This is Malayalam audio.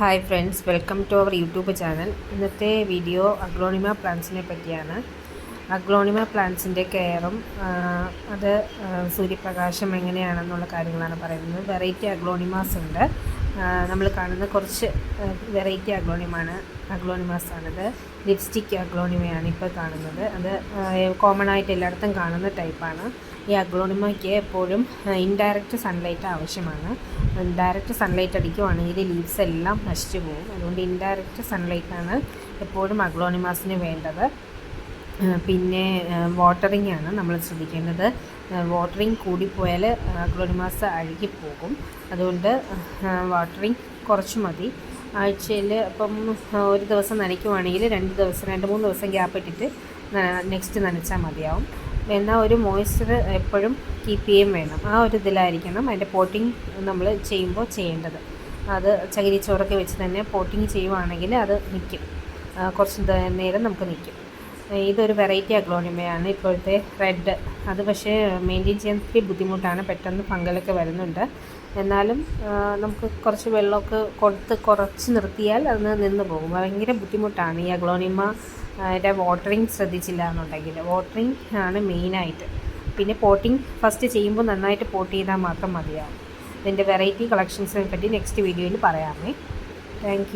Hi friends welcome to our YouTube channel ഇന്നത്തെ വീഡിയോ അഗ്രോണിമ പ്ലാന്റ്സിനെ പറ്റിയാണ്. അഗ്രോണിമ പ്ലാന്റ്സിന്റെ കെയറും അത് സൂര്യപ്രകാശം എങ്ങനെയാണെന്നുള്ള കാര്യങ്ങളാണ് പറയുന്നത്. വെറൈറ്റി അഗ്ലോണിമാസ് ഉണ്ട്. നമ്മൾ കാണുന്ന കുറച്ച് വെറൈറ്റി അഗ്ലോണിമാണ് അഗ്ലോണിമാസ് ആണിത് ലിപ്സ്റ്റിക് അഗ്ലോണിമയാണ് ഇപ്പോൾ കാണുന്നത്. അത് കോമൺ ആയിട്ട് എല്ലായിടത്തും കാണുന്ന ടൈപ്പാണ് ഈ അഗ്ലോണിമയ്ക്ക് എപ്പോഴും ഇൻഡയറക്റ്റ് സൺലൈറ്റ് ആവശ്യമാണ്. ഡയറക്റ്റ് സൺലൈറ്റ് അടിക്കുവാണെങ്കിൽ ലീവ്സ് എല്ലാം നശിച്ചു പോകും. അതുകൊണ്ട് ഇൻഡയറക്റ്റ് സൺലൈറ്റാണ് എപ്പോഴും അഗ്ലോണിമാസിന് വേണ്ടത്. പിന്നെ വാട്ടറിംഗ് ആണ് നമ്മൾ ശ്രദ്ധിക്കേണ്ടത്. വാട്ടറിങ് കൂടിപ്പോയാൽ അഗ്ലോണിമാസ് അഴുകിപ്പോകും അതുകൊണ്ട് വാട്ടറിങ് കുറച്ച് മതി. ആഴ്ചയിൽ ഇപ്പം ഒരു ദിവസം നനയ്ക്കുവാണെങ്കിൽ രണ്ട് ദിവസം രണ്ട് മൂന്ന് ദിവസം ഗ്യാപ്പ് ഇട്ടിട്ട് നെക്സ്റ്റ് നനച്ചാൽ മതിയാവും. എന്നാൽ ഒരു മോയ്സ്ചർ എപ്പോഴും കീപ്പ് ചെയ്യും വേണം. ആ ഒരു ഇതിലായിരിക്കണം അതിന്റെ പോട്ടിങ് നമ്മൾ ചെയ്യുമ്പോൾ ചെയ്യേണ്ടത്. അത് ചകിരിച്ചോറൊക്കെ വെച്ച് തന്നെ പോട്ടിങ് ചെയ്യുവാണെങ്കിൽ അത് നിൽക്കും കുറച്ച് നേരം നമുക്ക് നിൽക്കും ഇതൊരു വെറൈറ്റി അഗ്ലോണിമയാണ്. ഇപ്പോഴത്തെ റെഡ് അത് പക്ഷേ മെയിന്റെയിൻ ചെയ്യാൻ ഇത്തിരി ബുദ്ധിമുട്ടാണ്. പെട്ടെന്ന് ഫംഗലൊക്കെ വരുന്നുണ്ട്. എന്നാലും നമുക്ക് കുറച്ച് വെള്ളമൊക്കെ കൊടുത്ത് കുറച്ച് നിർത്തിയാൽ അത് നിന്ന് പോകും. ഭയങ്കര ബുദ്ധിമുട്ടാണ് ഈ അഗ്ലോണിമ അതിന്റെ വാട്ടറിങ് ശ്രദ്ധിച്ചില്ല എന്നുണ്ടെങ്കിൽ. വാട്ടറിങ് ആണ് മെയിനായിട്ട് പിന്നെ പോട്ടിങ് ഫസ്റ്റ് ചെയ്യുമ്പോൾ നന്നായിട്ട് പോട്ട് ചെയ്താൽ മാത്രം മതിയാവും. ഇതിന്റെ വെറൈറ്റി കളക്ഷൻസിനെ പറ്റി നെക്സ്റ്റ് വീഡിയോയിൽ പറയാമേ. താങ്ക്